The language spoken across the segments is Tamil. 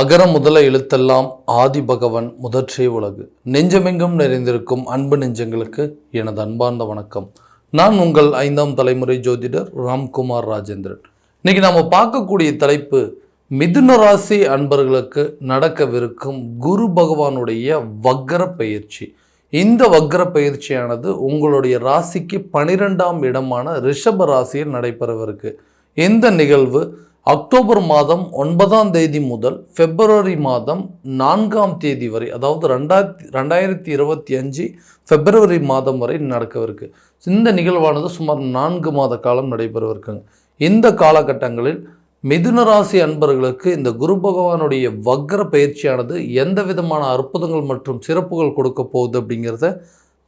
அகர முதல எழுத்தெல்லாம் ஆதி பகவன் முதற்றே உலகு. நெஞ்சமெங்கும் நிறைந்திருக்கும் அன்பு நெஞ்சங்களுக்கு எனது அன்பார்ந்த வணக்கம். நான் உங்கள் ஐந்தாம் தலைமுறை ஜோதிடர் ராம்குமார் ராஜேந்திரன். இன்னைக்கு நாம் பார்க்கக்கூடிய தலைப்பு மிதுன ராசி அன்பர்களுக்கு நடக்கவிருக்கும் குரு பகவானுடைய வக்கர பயிற்சி. இந்த வக்கர பயிற்சியானது உங்களுடைய ராசிக்கு பனிரெண்டாம் இடமான ரிஷப ராசியில் நடைபெறவிருக்கு. இந்த நிகழ்வு அக்டோபர் மாதம் ஒன்பதாம் தேதி முதல் பிப்ரவரி மாதம் நான்காம் தேதி வரை அதாவது ரெண்டாயிரத்தி ரெண்டாயிரத்தி இருபத்தி அஞ்சு பிப்ரவரி மாதம் வரை நடக்கவிருக்கு. இந்த நிகழ்வானது சுமார் நான்கு மாத காலம் நடைபெறவிருக்குங்க. இந்த காலகட்டங்களில் மிதுன ராசி அன்பர்களுக்கு இந்த குரு பகவானுடைய வக்ர பயிற்சியானது எந்த விதமான அற்புதங்கள் மற்றும் சிறப்புகள் கொடுக்க போகுது அப்படிங்கிறத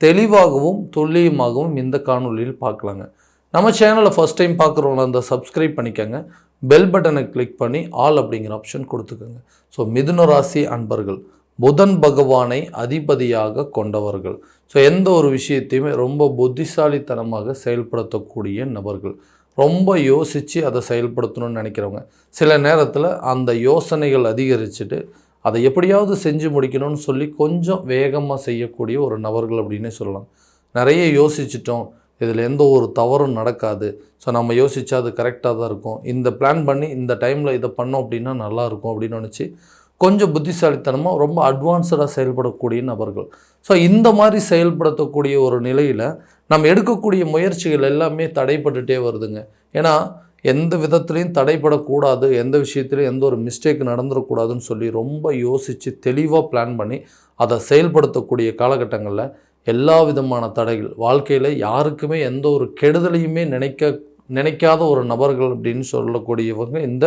தெளிவாகவும் துல்லியமாகவும் இந்த காணொளியில் பார்க்கலாங்க. நம்ம சேனலை ஃபஸ்ட் டைம் பார்க்குறவங்கள அந்த சப்ஸ்கிரைப் பண்ணிக்கோங்க. பெல் பட்டனை கிளிக் பண்ணி ஆல் அப்படிங்கிற ஆப்ஷன் கொடுத்துக்கோங்க. ஸோ மிதுன ராசி அன்பர்கள் புதன் பகவானை அதிபதியாக கொண்டவர்கள். ஸோ எந்த ஒரு விஷயத்தையுமே ரொம்ப புத்திசாலித்தனமாக செயல்படுத்தக்கூடிய நபர்கள். ரொம்ப யோசித்து அதை செயல்படுத்தணும்னு நினைக்கிறவங்க. சில நேரத்தில் அந்த யோசனைகள் அதிகரிச்சுட்டு அதை எப்படியாவது செஞ்சு முடிக்கணும்னு சொல்லி கொஞ்சம் வேகமாக செய்யக்கூடிய ஒரு நபர்கள் அப்படின்னே சொல்லலாம். நிறைய யோசிச்சிட்டோம் இதில் எந்த ஒரு தவறும் நடக்காது. ஸோ நம்ம யோசித்தா அது கரெக்டாக தான் இருக்கும். இந்த பிளான் பண்ணி இந்த டைமில் இதை பண்ணோம் அப்படின்னா நல்லாயிருக்கும் அப்படின்னு நினச்சி கொஞ்சம் புத்திசாலித்தனமாக ரொம்ப அட்வான்ஸ்டாக செயல்படக்கூடிய நபர்கள். ஸோ இந்த மாதிரி செயல்படுத்தக்கூடிய ஒரு நிலையில் நம்ம எடுக்கக்கூடிய முயற்சிகள் எல்லாமே தடைப்பட்டுட்டே வருதுங்க. ஏன்னா எந்த விதத்துலேயும் தடைப்படக்கூடாது எந்த விஷயத்துலையும் எந்த ஒரு மிஸ்டேக் நடந்துடக்கூடாதுன்னு சொல்லி ரொம்ப யோசித்து தெளிவாக பிளான் பண்ணி அதை செயல்படுத்தக்கூடிய காலகட்டங்களில் எல்லா விதமான தடைகள். வாழ்க்கையில் யாருக்குமே எந்த ஒரு கெடுதலையுமே நினைக்க நினைக்காத ஒரு நபர்கள் அப்படின்னு சொல்லக்கூடியவங்க இந்த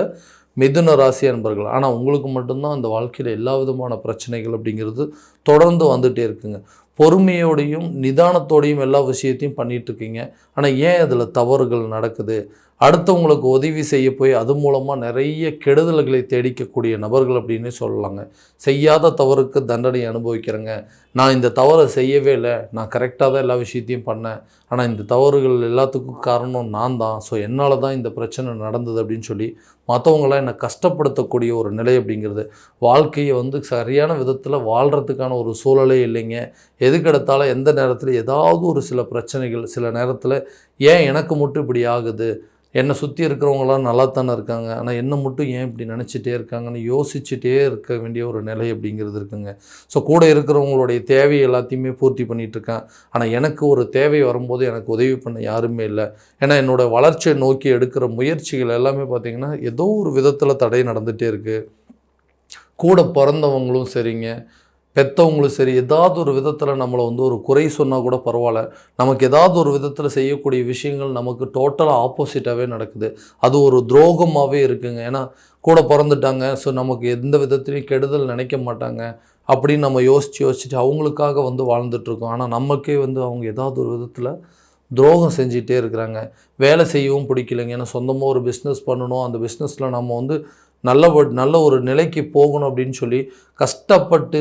மிதுன ராசி அன்பர்கள். ஆனால் உங்களுக்கு மட்டும்தான் அந்த வாழ்க்கையில் எல்லா விதமான பிரச்சனைகள் அப்படிங்கிறது தொடர்ந்து வந்துகிட்டே இருக்குங்க. பொறுமையோடையும் நிதானத்தோடையும் எல்லா விஷயத்தையும் பண்ணிகிட்ருக்கீங்க ஆனால் ஏன் அதில் தவறுகள் நடக்குது? அடுத்தவங்களுக்கு உதவி செய்ய போய் அது மூலமாக நிறைய கெடுதல்களை தேடிக்கக்கூடிய நபர்கள் அப்படின்னு சொல்லலாங்க. செய்யாத தவறுக்கு தண்டனை அனுபவிக்கிறேங்க. நான் இந்த தவறை செய்யவே இல்லை. நான் கரெக்டாக தான் எல்லா விஷயத்தையும் பண்ணேன். ஆனால் இந்த தவறுகள் எல்லாத்துக்கும் காரணம் நான் தான். ஸோ என்னால் தான் இந்த பிரச்சனை நடந்தது அப்படின்னு சொல்லி மற்றவங்களாம் என்னை கஷ்டப்படுத்தக்கூடிய ஒரு நிலை அப்படிங்கிறது. வாழ்க்கையை வந்து சரியான விதத்தில் வாழ்கிறதுக்கான ஒரு சூழலே இல்லைங்க. எதுக்கெடுத்தாலும் எந்த நேரத்தில் ஏதாவது ஒரு சில பிரச்சனைகள் சில நேரத்தில் ஏன் எனக்கு மட்டும் இப்படி ஆகுது? என்னை சுற்றி இருக்கிறவங்களாம் நல்லா தானே இருக்காங்க. ஆனால் என்னை மட்டும் ஏன் இப்படி நினச்சிட்டே இருக்காங்கன்னு யோசிச்சுட்டே இருக்க வேண்டிய ஒரு நிலை அப்படிங்கிறது இருக்குங்க. ஸோ கூட இருக்கிறவங்களுடைய தேவை எல்லாத்தையுமே பூர்த்தி பண்ணிகிட்ருக்கேன் ஆனால் எனக்கு ஒரு தேவை வரும்போது எனக்கு உதவி பண்ண யாருமே இல்லை. ஏன்னா என்னோடய வளர்ச்சியை நோக்கி எடுக்கிற முயற்சிகள் எல்லாமே பார்த்திங்கன்னா ஏதோ ஒரு விதத்தில் தடை நடந்துகிட்டே இருக்குது கூட பிறந்தவங்களும் சரிங்க. பெற்றவங்களும் சரி ஏதாவது ஒரு விதத்தில் நம்மளை வந்து ஒரு குறை சொன்னால் கூட பரவாயில்ல. நமக்கு ஏதாவது ஒரு விதத்தில் செய்யக்கூடிய விஷயங்கள் நமக்கு டோட்டலாக ஆப்போசிட்டாகவே நடக்குது. அது ஒரு துரோகமாகவே இருக்குங்க. ஏன்னா கூட பிறந்துட்டாங்க ஸோ நமக்கு எந்த விதத்துலையும் கெடுதல் நினைக்க மாட்டாங்க அப்படின்னு நம்ம யோசித்து யோசிச்சுட்டு அவங்களுக்காக வந்து வாழ்ந்துட்டுருக்கோம். ஆனால் நமக்கே வந்து அவங்க ஏதாவது ஒரு விதத்தில் துரோகம் செஞ்சிகிட்டே இருக்கிறாங்க. வேலை செய்யவும் பிடிக்கலைங்க. ஏன்னா சொந்தமாக ஒரு பிஸ்னஸ் பண்ணணும். அந்த பிஸ்னஸில் நம்ம வந்து நல்ல நல்ல ஒரு நிலைக்கு போகணும் அப்படின்னு சொல்லி கஷ்டப்பட்டு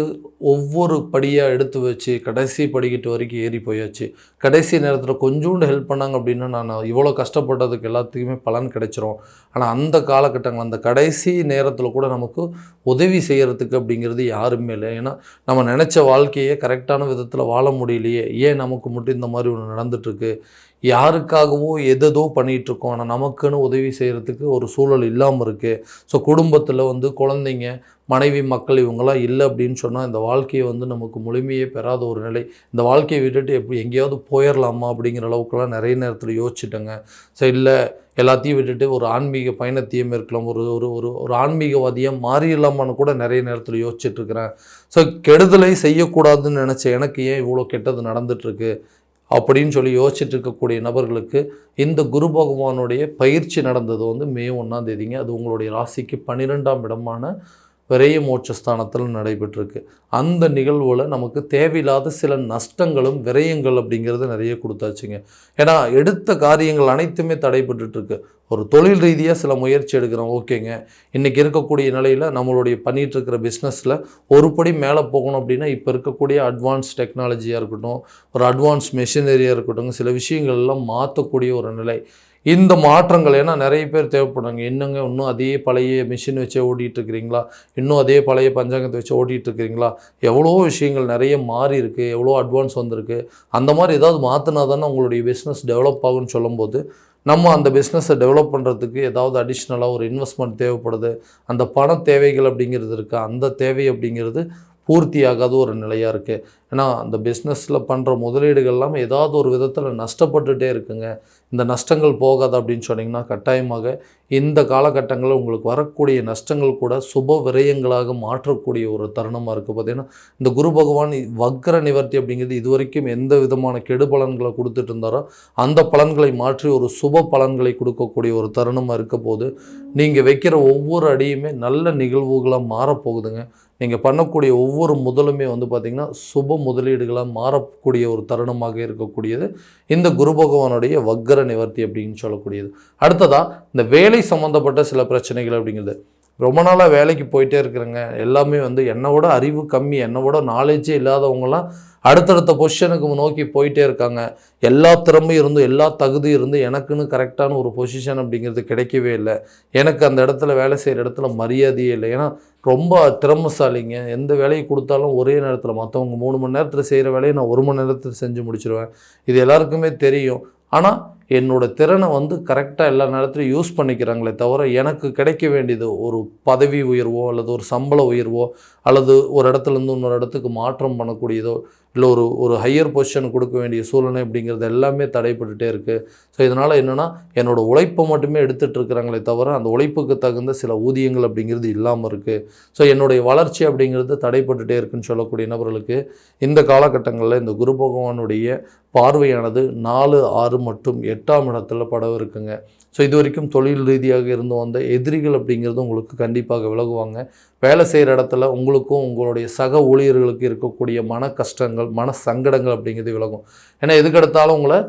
ஒவ்வொரு படியாக எடுத்து வச்சு கடைசி படிக்கிட்டு வரைக்கும் ஏறி போயாச்சு. கடைசி நேரத்தில் கொஞ்சோண்டு ஹெல்ப் பண்ணாங்க அப்படின்னா நான் இவ்வளோ கஷ்டப்பட்டதுக்கு எல்லாத்துக்குமே பலன் கிடைச்சிரும். ஆனால் அந்த காலகட்டங்கள் அந்த கடைசி நேரத்தில் கூட நமக்கு உதவி செய்கிறதுக்கு அப்படிங்கிறது யாருமே இல்லை. ஏன்னா நம்ம நினச்ச வாழ்க்கையை கரெக்டான விதத்தில் வாழ முடியலையே. ஏன் நமக்கு மட்டும் இந்த மாதிரி ஒன்று நடந்துட்டுருக்கு? யாருக்காகவோ எதோ பண்ணிகிட்ருக்கோம் ஆனால் நமக்குன்னு உதவி செய்கிறதுக்கு ஒரு சூழல் இல்லாமல் இருக்குது ஸோ குடும்பத்தில் வந்து குழந்தைங்க மனைவி மக்கள் இவங்கெல்லாம் இல்லை அப்படின்னு சொன்னால் இந்த வாழ்க்கையை வந்து நமக்கு முழுமையே பெறாத ஒரு நிலை. இந்த வாழ்க்கையை விட்டுட்டு எப்படி எங்கேயாவது போயிடலாமா அப்படிங்கிற அளவுக்குலாம் நிறைய நேரத்தில் யோசிச்சுட்டேங்க. ஸோ இல்லை எல்லாத்தையும் விட்டுட்டு ஒரு ஆன்மீக பயணத்தையும் இருக்கலாம். ஒரு ஒரு ஒரு ஒரு ஆன்மீகவாதியாக மாறிடலாமான்னு கூட நிறைய நேரத்தில் யோசிச்சுட்ருக்கிறேன் ஸோ கெடுதலை செய்யக்கூடாதுன்னு நினச்ச எனக்கு ஏன் இவ்வளோ கெட்டது நடந்துகிட்ருக்கு அப்படின்னு சொல்லி யோசிச்சுட்டு இருக்கக்கூடிய நபர்களுக்கு இந்த குரு பகவானுடைய பயிற்சி நடந்தது வந்து மே ஒன்றாம் தேதிங்க. அது உங்களுடைய ராசிக்கு பன்னிரெண்டாம் இடமான விரைய மோட்சஸ்தானத்தில் நடைபெற்றிருக்கு. அந்த நிகழ்வில் நமக்கு தேவையில்லாத சில நஷ்டங்களும் விரயங்கள் அப்படிங்கிறது நிறைய கொடுத்தாச்சுங்க. ஏன்னா எடுத்த காரியங்கள் அனைத்துமே தடைபட்டுருக்கு ஒரு தொழில் ரீதியாக சில முயற்சி எடுக்கிறோம் ஓகேங்க. இன்றைக்கி இருக்கக்கூடிய நிலையில் நம்மளுடைய பண்ணிகிட்டு இருக்கிற பிஸ்னஸில் ஒரு படி மேலே போகணும் அப்படின்னா இப்போ இருக்கக்கூடிய அட்வான்ஸ் டெக்னாலஜியாக இருக்கட்டும் ஒரு அட்வான்ஸ் மெஷினரியாக இருக்கட்டும் சில விஷயங்கள்லாம் மாற்றக்கூடிய ஒரு நிலை. இந்த மாற்றங்கள் ஏன்னா நிறைய பேர் தேவைப்படுறாங்க. என்னங்க இன்னும் அதே பழைய மிஷின் வச்சே ஓட்டிகிட்டு இருக்கிறீங்களா இன்னும் அதே பழைய பஞ்சாங்கத்தை வச்சு ஓட்டிகிட்டு இருக்கிறீங்களா எவ்வளோ விஷயங்கள் நிறைய மாறி இருக்குது எவ்வளோ அட்வான்ஸ் வந்திருக்கு. அந்த மாதிரி ஏதாவது மாற்றினா தானே உங்களுடைய பிஸ்னஸ் டெவலப் ஆகும்னு சொல்லும்போது நம்ம அந்த பிஸ்னஸை டெவலப் பண்ணுறதுக்கு ஏதாவது அடிஷ்னலாக ஒரு இன்வெஸ்ட்மெண்ட் தேவைப்படுது. அந்த பண தேவைகள் அப்படிங்கிறது இருக்குது அந்த தேவை அப்படிங்கிறது பூர்த்தியாகாத ஒரு நிலையாக இருக்குது ஏன்னா அந்த பிஸ்னஸில் பண்ணுற முதலீடுகள்லாம் ஏதாவது ஒரு விதத்தில் நஷ்டப்பட்டுகிட்டே இருக்குங்க. இந்த நஷ்டங்கள் போகாது அப்படின்னு சொன்னிங்கன்னா கட்டாயமாக இந்த காலகட்டங்களில் உங்களுக்கு வரக்கூடிய நஷ்டங்கள் கூட சுப விரயங்களாக மாற்றக்கூடிய ஒரு தருணமாக இருக்குது பார்த்திங்கன்னா இந்த குரு பகவான் வக்ர நிவர்த்தி அப்படிங்கிறது இது வரைக்கும் எந்த விதமான கெடு பலன்களை கொடுத்துட்டு இருந்தாரோ அந்த பலன்களை மாற்றி ஒரு சுப பலன்களை கொடுக்கக்கூடிய ஒரு தருணமாக இருக்க போது நீங்கள் வைக்கிற ஒவ்வொரு அடியுமே நல்ல நிகழ்வுகளாக மாறப்போகுதுங்க. நீங்கள் பண்ணக்கூடிய ஒவ்வொரு முதலுமே வந்து பார்த்திங்கன்னா சுப முதலீடுகளாக மாறக்கூடிய ஒரு தருணமாக இருக்கக்கூடியது. இந்த குரு பகவானுடைய வக்கர நிவர்த்தி அப்படின்னு சொல்லக்கூடியது. அடுத்ததாக இந்த வேலை சம்மந்தப்பட்ட சில பிரச்சனைகள் அப்படிங்கிறது. ரொம்ப நாளாக வேலைக்கு போயிட்டே இருக்கிறேங்க. எல்லாமே வந்து என்னை விட அறிவு கம்மி என்னை விட நாலேஜே இல்லாதவங்களாம் அடுத்தடுத்த பொசிஷனுக்கு நோக்கி போயிட்டே இருக்காங்க. எல்லா திறமையும் இருந்தும் எல்லா தகுதியும் இருந்து எனக்குன்னு கரெக்டான ஒரு பொசிஷன் அப்படிங்கிறது கிடைக்கவே இல்லை. எனக்கு அந்த இடத்துல வேலை செய்கிற இடத்துல மரியாதையே இல்லை. ஏன்னா ரொம்ப திறமைசாலிங்க. எந்த வேலையை கொடுத்தாலும் ஒரே நேரத்தில் மற்றவங்க மூணு மணி நேரத்தில் செய்கிற வேலையை நான் ஒரு மணி நேரத்தில் செஞ்சு முடிச்சிடுவேன் இது எல்லாருக்குமே தெரியும். ஆனால் என்னோட திறனை வந்து கரெக்டாக எல்லா நேரத்துலையும் யூஸ் பண்ணிக்கிறாங்களே தவிர எனக்கு கிடைக்க வேண்டியது ஒரு பதவி உயர்வோ அல்லது ஒரு சம்பள உயர்வோ அல்லது ஒரு இடத்துலேருந்து இன்னொரு இடத்துக்கு மாற்றம் பண்ணக்கூடியதோ இல்லை ஒரு ஒரு ஹையர் பொசிஷன் கொடுக்க வேண்டிய சூழ்நிலை அப்படிங்கிறது எல்லாமே தடைப்பட்டுட்டே இருக்குது ஸோ இதனால் என்னென்னா என்னோடய உழைப்பை மட்டுமே எடுத்துகிட்டு இருக்கிறாங்களே தவிர அந்த உழைப்புக்கு தகுந்த சில ஊதியங்கள் அப்படிங்கிறது இல்லாமல் இருக்குது ஸோ என்னுடைய வளர்ச்சி அப்படிங்கிறது தடைப்பட்டுட்டே இருக்குன்னு சொல்லக்கூடிய நபர்களுக்கு இந்த காலகட்டங்களில் இந்த குரு பகவானுடைய பார்வையானது நாலு ஆறு மற்றும் எட்டாம் இடத்துல படம் இருக்குங்க. ஸோ இது வரைக்கும் தொழில் ரீதியாக இருந்து வந்த எதிரிகள் அப்படிங்கிறது உங்களுக்கு கண்டிப்பாக விலகுவாங்க. வேலை செய்கிற இடத்துல உங்களுக்கும் உங்களுடைய சக ஊழியர்களுக்கு இருக்கக்கூடிய மன கஷ்டங்கள் மன சங்கடங்கள் அப்படிங்கிறது விலகும். ஏன்னா எதுக்கெடுத்தாலும் உங்களை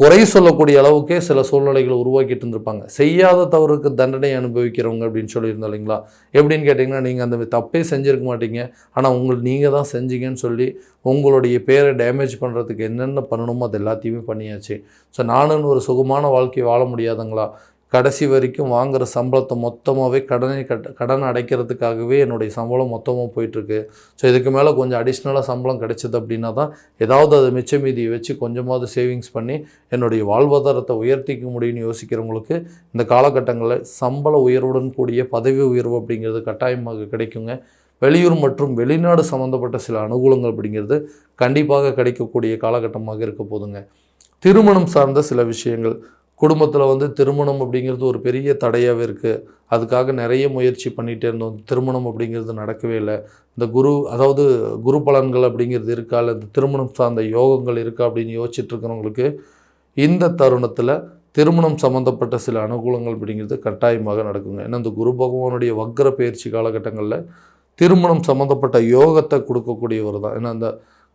குறை சொல்லக்கூடிய அளவுக்கே சில சூழ்நிலைகளை உருவாக்கிட்டு இருந்திருப்பாங்க. செய்யாத தவறுக்கு தண்டனை அனுபவிக்கிறவங்க அப்படின்னு சொல்லியிருந்தோம் இல்லைங்களா? எப்படின்னு கேட்டிங்கன்னா நீங்கள் அந்த தப்பே செஞ்சுருக்க மாட்டீங்க. ஆனால் உங்கள் நீங்கள் தான் செஞ்சீங்கன்னு சொல்லி உங்களுடைய பேரை டேமேஜ் பண்ணுறதுக்கு என்னென்ன பண்ணணுமோ அது எல்லாத்தையுமே பண்ணியாச்சு. ஸோ நானுன்னு ஒரு சுகமான வாழ்க்கையை வாழ முடியாதுங்களா? கடைசி வரைக்கும் வாங்குகிற சம்பளத்தை மொத்தமாகவே கடனை கட் கடன் அடைக்கிறதுக்காகவே என்னுடைய சம்பளம் மொத்தமாக போயிட்டுருக்கு. ஸோ இதுக்கு மேலே கொஞ்சம் அடிஷ்னலாக சம்பளம் கிடைச்சிது அப்படின்னா தான் ஏதாவது அதை மிச்ச மீதியை வச்சு கொஞ்சமாவது சேவிங்ஸ் பண்ணி என்னுடைய வாழ்வாதாரத்தை உயர்த்திக்க முடியும்னு யோசிக்கிறவங்களுக்கு இந்த காலகட்டங்களில் சம்பள உயர்வுடன் கூடிய பதவி உயர்வு அப்படிங்கிறது கட்டாயமாக கிடைக்குங்க. வெளியூர் மற்றும் வெளிநாடு சம்மந்தப்பட்ட சில அனுகூலங்கள் அப்படிங்கிறது கண்டிப்பாக கிடைக்கக்கூடிய காலகட்டமாக இருக்க போதுங்க. திருமணம் சார்ந்த சில விஷயங்கள் குடும்பத்தில் வந்து திருமணம் அப்படிங்கிறது ஒரு பெரிய தடையாகவே இருக்குது அதுக்காக நிறைய முயற்சி பண்ணிகிட்டே இருந்தோம். திருமணம் அப்படிங்கிறது நடக்கவே இல்லை. இந்த குரு அதாவது குரு பலன்கள் அப்படிங்கிறது இருக்கா? இல்லை இந்த திருமணம் சார்ந்த யோகங்கள் இருக்கா? அப்படின்னு யோசிச்சுட்ருக்கிறவங்களுக்கு இந்த தருணத்தில் திருமணம் சம்மந்தப்பட்ட சில அனுகூலங்கள் அப்படிங்கிறது கட்டாயமாக நடக்குங்க. ஏன்னா இந்த குரு பகவானுடைய வக்ர பயிற்சி காலகட்டங்களில் திருமணம் சம்மந்தப்பட்ட யோகத்தை கொடுக்கக்கூடியவர் தான். ஏன்னா அந்த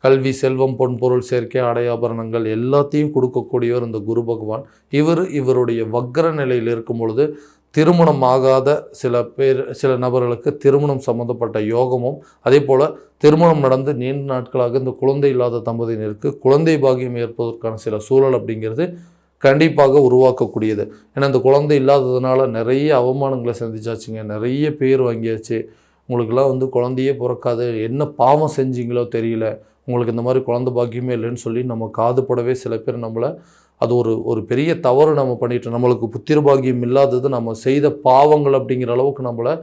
கல்வி செல்வம் பொன்பொருள் சேர்க்கை ஆடையாபரணங்கள் எல்லாத்தையும் கொடுக்கக்கூடியவர் இந்த குரு பகவான். இவர் இவருடைய வக்ர நிலையில் இருக்கும் பொழுது திருமணம் ஆகாத சில பேர் சில நபர்களுக்கு திருமணம் சம்மந்தப்பட்ட யோகமும் அதே போல் திருமணம் நடந்து நீண்ட நாட்களாக இந்த குழந்தை இல்லாத தம்பதியினருக்கு குழந்தை பாகியம் ஏற்பதற்கான சில சூழல் அப்படிங்கிறது கண்டிப்பாக உருவாக்கக்கூடியது. ஏன்னா இந்த குழந்தை இல்லாததுனால நிறைய அவமானங்களை சந்திச்சாச்சுங்க நிறைய பேர் வாங்கியாச்சு. உங்களுக்கெல்லாம் வந்து குழந்தையே பிறக்காது என்ன பாவம் செஞ்சீங்களோ தெரியல. உங்களுக்கு இந்த மாதிரி குழந்த பாக்கியமே இல்லைன்னு சொல்லி நம்ம காதுபடவே சில பேர் நம்மளை அது ஒரு ஒரு பெரிய தவறு நம்ம பண்ணிட்டோம். நம்மளுக்கு புத்திர பாக்கியம் இல்லாதது நம்ம செய்த பாவங்கள் அப்படிங்கிற அளவுக்கு நம்மளை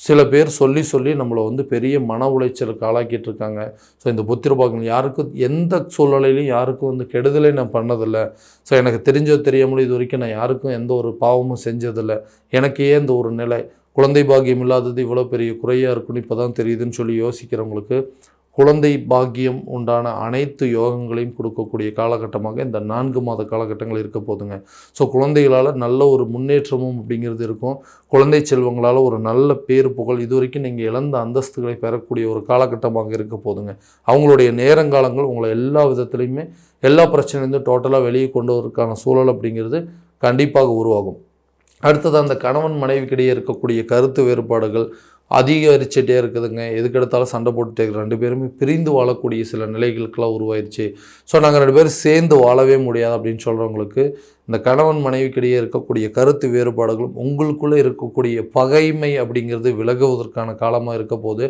சில பேர் சொல்லி சொல்லி நம்மளை வந்து பெரிய மன உளைச்சலுக்கு ஆளாக்கிட்டு இருக்காங்க. ஸோ இந்த புத்திர பாக்கியம் யாருக்கும் எந்த சூழ்நிலையிலையும் யாருக்கும் வந்து கெடுதலே நான் பண்ணதில்லை. ஸோ எனக்கு தெரிஞ்சோ தெரியாமலும் இது வரைக்கும் நான் யாருக்கும் எந்த ஒரு பாவமும் செஞ்சதில்லை. எனக்கு ஏன் இந்த ஒரு நிலை. குழந்தை பாக்கியம் இல்லாதது இவ்வளோ பெரிய குறையாக இருக்குன்னு இப்போ தான் தெரியுதுன்னு சொல்லி யோசிக்கிறவங்களுக்கு குழந்தை பாக்கியம் உண்டான அனைத்து யோகங்களையும் கொடுக்கக்கூடிய காலகட்டமாக இந்த நான்கு மாத காலகட்டங்கள் இருக்க போதுங்க. ஸோ குழந்தைகளால் நல்ல ஒரு முன்னேற்றமும் அப்படிங்கிறது இருக்கும். குழந்தை செல்வங்களால் ஒரு நல்ல பேர் புகழ் இது வரைக்கும் நீங்கள் இழந்த அந்தஸ்துகளை பெறக்கூடிய ஒரு காலகட்டமாக இருக்க போதுங்க. அவங்களுடைய நேரங்காலங்கள் உங்களை எல்லா விதத்துலையுமே எல்லா பிரச்சனையிலேருந்து டோட்டலாக வெளியே கொண்டு வரதுக்கான சூழல் அப்படிங்கிறது கண்டிப்பாக உருவாகும். அடுத்தது அந்த கணவன் மனைவிக்கிடையே இருக்கக்கூடிய கருத்து வேறுபாடுகள் அதிகரிச்சுட்டே இருக்குதுங்க. எதுக்கெடுத்தாலும் சண்டை போட்டுட்டே இருக்கிற ரெண்டு பேருமே பிரிந்து வாழக்கூடிய சில நிலைகளுக்கெல்லாம் உருவாயிருச்சு. ஸோ நாங்கள் ரெண்டு பேரும் சேர்ந்து வாழவே முடியாது அப்படின்னு சொல்கிறவங்களுக்கு இந்த கணவன் மனைவிக்கிடையே இருக்கக்கூடிய கருத்து வேறுபாடுகளும் உங்களுக்குள்ளே இருக்கக்கூடிய பகைமை அப்படிங்கிறது விலகுவதற்கான காலமாக இருக்க போது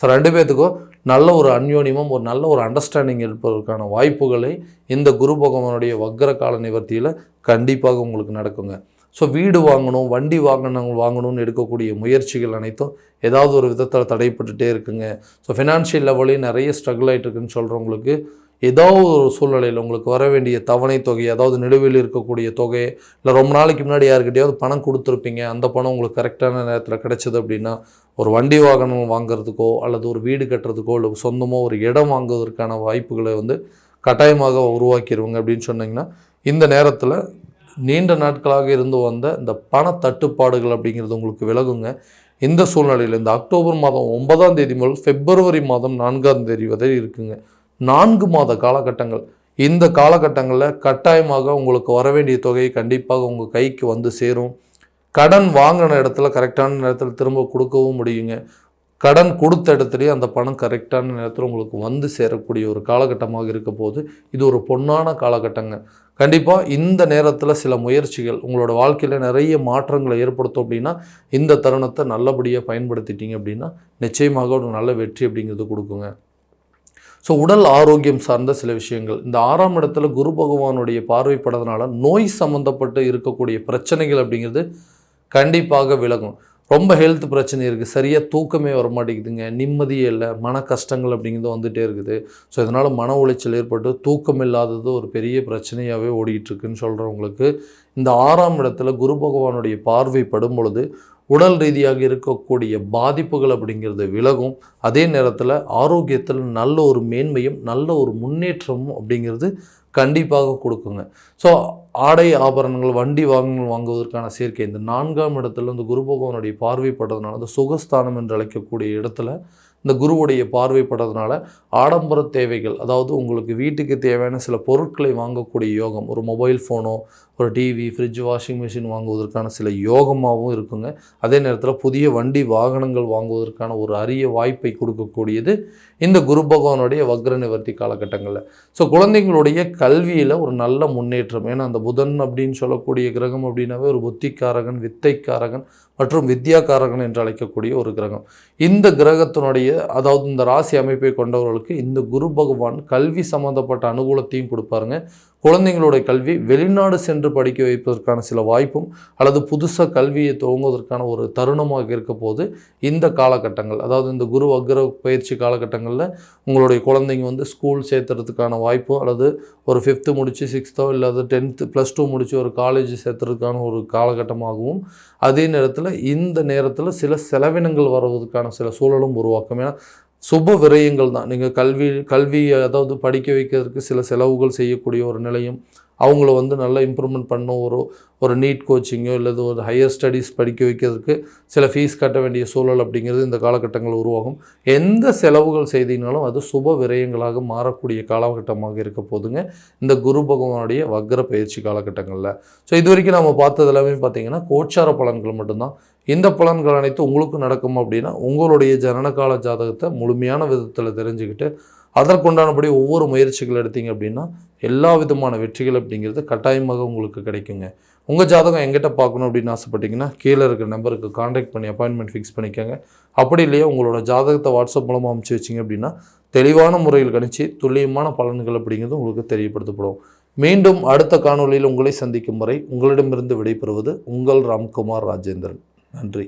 ஸோ ரெண்டு பேர்த்துக்கும் நல்ல ஒரு அந்யோன்யமும் ஒரு நல்ல ஒரு அண்டர்ஸ்டாண்டிங் இருப்பதற்கான வாய்ப்புகளை இந்த குரு பகவானுடைய வக்ர கால நிவர்த்தியில் கண்டிப்பாக உங்களுக்கு நடக்குங்க. ஸோ வீடு வாங்கணும் வண்டி வாங்கணும் வாங்கணும்னு எடுக்கக்கூடிய முயற்சிகள் அனைத்தும் ஏதாவது ஒரு விதத்தில் தடைப்பட்டுகிட்டே இருக்குங்க. ஸோ ஃபினான்ஷியல் லெவலையும் நிறைய ஸ்ட்ரகிள் ஆகிட்டு இருக்குன்னு சொல்கிறவங்களுக்கு ஏதாவது ஒரு சூழ்நிலையில் உங்களுக்கு வர வேண்டிய தவணை தொகை அதாவது நிலுவையில் இருக்கக்கூடிய தொகை இல்லை ரொம்ப நாளைக்கு முன்னாடி யாருக்கிட்டையாவது பணம் கொடுத்துருப்பீங்க அந்த பணம் உங்களுக்கு கரெக்டான நேரத்தில் கிடைச்சது அப்படின்னா ஒரு வண்டி வாகனம் வாங்குறதுக்கோ அல்லது ஒரு வீடு கட்டுறதுக்கோ இல்லை சொந்தமாக ஒரு இடம் வாங்குவதற்கான வாய்ப்புகளை வந்து கட்டாயமாக உருவாக்கிடுவோங்க அப்படின்னு சொன்னிங்கன்னா இந்த நேரத்தில் நீண்ட நாட்களாக இருந்து வந்த இந்த பண தட்டுப்பாடுகள் அப்படிங்கிறது உங்களுக்கு விலகுங்க. இந்த சூழ்நிலையில் இந்த அக்டோபர் மாதம் ஒன்பதாம் தேதி முதல் பிப்ரவரி மாதம் நான்காம் தேதி வரை இருக்குங்க. நான்கு மாத காலகட்டங்கள். இந்த காலகட்டங்களில் கட்டாயமாக உங்களுக்கு வர வேண்டிய தொகை கண்டிப்பாக உங்கள் கைக்கு வந்து சேரும். கடன் வாங்கின இடத்துல கரெக்டான நேரத்தில் திரும்ப கொடுக்கவும் முடியுங்க. கடன் கொடுத்த இடத்துலையே அந்த பணம் கரெக்டான நேரத்தில் உங்களுக்கு வந்து சேரக்கூடிய ஒரு காலகட்டமாக இருக்க போது இது ஒரு பொன்னான காலகட்டங்க. கண்டிப்பாக இந்த நேரத்தில் சில முயற்சிகள் உங்களோட வாழ்க்கையில் நிறைய மாற்றங்களை ஏற்படுத்தும் அப்படின்னா இந்த தருணத்தை நல்லபடியாக பயன்படுத்திட்டீங்க அப்படின்னா நிச்சயமாக ஒரு நல்ல வெற்றி அப்படிங்கிறது கொடுக்குங்க. ஸோ உடல் ஆரோக்கியம் சார்ந்த சில விஷயங்கள். இந்த ஆறாம் இடத்துல குரு பகவானுடைய பார்வைப்படறதுனால நோய் சம்மந்தப்பட்டு இருக்கக்கூடிய பிரச்சனைகள் அப்படிங்கிறது கண்டிப்பாக விலகும். ரொம்ப ஹெல்த் பிரச்சனை இருக்குது சரியாக தூக்கமே வர மாட்டேங்குதுங்க நிம்மதியே இல்லை. மன கஷ்டங்கள் அப்படிங்கிறது வந்துகிட்டே இருக்குது. ஸோ இதனால் மன உளைச்சல் ஏற்பட்டு தூக்கம் இல்லாதது ஒரு பெரிய பிரச்சனையாகவே ஓடிக்கிட்டு இருக்குன்னு சொல்கிறவங்களுக்கு இந்த ஆறாம் இடத்துல குரு பகவானுடைய பார்வை படும் பொழுது உடல் ரீதியாக இருக்கக்கூடிய பாதிப்புகள் அப்படிங்கிறது விலகும். அதே நேரத்தில் ஆரோக்கியத்தில் நல்ல ஒரு மேன்மையும் நல்ல ஒரு முன்னேற்றமும் அப்படிங்கிறது கண்டிப்பாக கொடுக்குங்க. ஸோ ஆடை ஆபரணங்கள் வண்டி வாகனங்கள் வாங்குவதற்கான சேர்க்கை இந்த நான்காம் இடத்துல இந்த குரு பகவானுடைய பார்வைப்படுறதுனால இந்த சுகஸ்தானம் என்று அழைக்கக்கூடிய இடத்துல இந்த குருவுடைய பார்வைப்படுறதுனால ஆடம்பர தேவைகள் அதாவது உங்களுக்கு வீட்டுக்கு தேவையான சில பொருட்களை வாங்கக்கூடிய யோகம் ஒரு மொபைல் ஃபோனோ ஒரு டிவி ஃப்ரிட்ஜ் வாஷிங் மிஷின் வாங்குவதற்கான சில யோகமாகவும் இருக்குங்க. அதே நேரத்தில் புதிய வண்டி வாகனங்கள் வாங்குவதற்கான ஒரு அரிய வாய்ப்பை கொடுக்கக்கூடியது இந்த குரு பகவானுடைய வக்ர நிவர்த்தி காலகட்டங்களில். ஸோ குழந்தைங்களுடைய கல்வியில் ஒரு நல்ல முன்னேற்றம். ஏன்னா அந்த புதன் அப்படின்னு சொல்லக்கூடிய கிரகம் அப்படின்னாவே ஒரு புத்திக்காரகன் வித்தைக்காரகன் மற்றும் வித்யாக்காரகன் என்று அழைக்கக்கூடிய ஒரு கிரகம். இந்த கிரகத்தினுடைய அதாவது இந்த ராசி அமைப்பை கொண்டவர்களுக்கு இந்த குரு பகவான் கல்வி சம்மந்தப்பட்ட அனுகூலத்தையும் கொடுப்பாருங்க. குழந்தைங்களுடைய கல்வி வெளிநாடு சென்று படிக்க வைப்பதற்கான சில வாய்ப்பும் அல்லது புதுசாக கல்வியை துவங்குவதற்கான ஒரு தருணமாக இருக்க போது இந்த காலகட்டங்கள் அதாவது இந்த குரு அக்ர பயிற்சி காலகட்டங்களில் உங்களுடைய குழந்தைங்க வந்து ஸ்கூல் சேர்த்துறதுக்கான வாய்ப்பும் அல்லது ஒரு ஃபிஃப்த்து முடித்து சிக்ஸ்த்தோ இல்லாத டென்த்து ப்ளஸ் டூ முடித்து ஒரு காலேஜ் சேர்த்துறதுக்கான ஒரு காலகட்டமாகவும் அதே நேரத்தில் இந்த நேரத்தில் சில செலவினங்கள் வருவதற்கான சில சூழலும் உருவாக்கும். ஏன்னா சுப விரயங்கள் தான். நீங்கள் கல்வி கல்வியை அதாவது படிக்க வைக்கிறதுக்கு சில செலவுகள் செய்யக்கூடிய ஒரு நிலையும் அவங்கள வந்து நல்லா இம்ப்ரூவ்மெண்ட் பண்ணும் ஒரு ஒரு நீட் கோச்சிங்கோ இல்லது ஒரு ஹையர் ஸ்டடீஸ் படிக்க வைக்கிறதுக்கு சில ஃபீஸ் கட்ட வேண்டிய சூழல் அப்படிங்கிறது இந்த காலகட்டங்கள் உருவாகும். எந்த செலவுகள் செய்தீங்கனாலும் அது சுப விரயங்களாக மாறக்கூடிய காலகட்டமாக இருக்க போதுங்க. இந்த குரு பகவானுடைய வக்ர பயிற்சி காலகட்டங்களில். ஸோ இது வரைக்கும் நம்ம பார்த்தது எல்லாமே பார்த்தீங்கன்னா கோச்சார பலன்கள் மட்டும்தான். இந்த பலன்கள் அனைத்து உங்களுக்கும் நடக்கும் அப்படின்னா உங்களுடைய ஜனனகால ஜாதகத்தை முழுமையான விதத்தில் தெரிஞ்சுக்கிட்டு அதற்குண்டானபடி ஒவ்வொரு முயற்சிகள் எடுத்தீங்க அப்படின்னா எல்லா விதமான வெற்றிகள் அப்படிங்கிறது கட்டாயமாக உங்களுக்கு கிடைக்குங்க. உங்கள் ஜாதகம் எங்கிட்ட பார்க்கணும் அப்படின்னு ஆசைப்பட்டீங்கன்னா கீழே இருக்கிற நம்பருக்கு காண்டாக்ட் பண்ணி அப்பாயின்மெண்ட் ஃபிக்ஸ் பண்ணிக்கோங்க. அப்படி இல்லையா உங்களோட ஜாதகத்தை வாட்ஸ்அப் மூலமாக அமுச்சு வச்சிங்க அப்படின்னா தெளிவான முறையில் கணிச்சு துல்லியமான பலன்கள் அப்படிங்கிறது உங்களுக்கு தெரியப்படுத்தப்படும். மீண்டும் அடுத்த காணொலியில் உங்களை சந்திக்கும் வரை உங்களிடமிருந்து விடைபெறுவது உங்கள் ராம்குமார் ராஜேந்திரன். நன்றி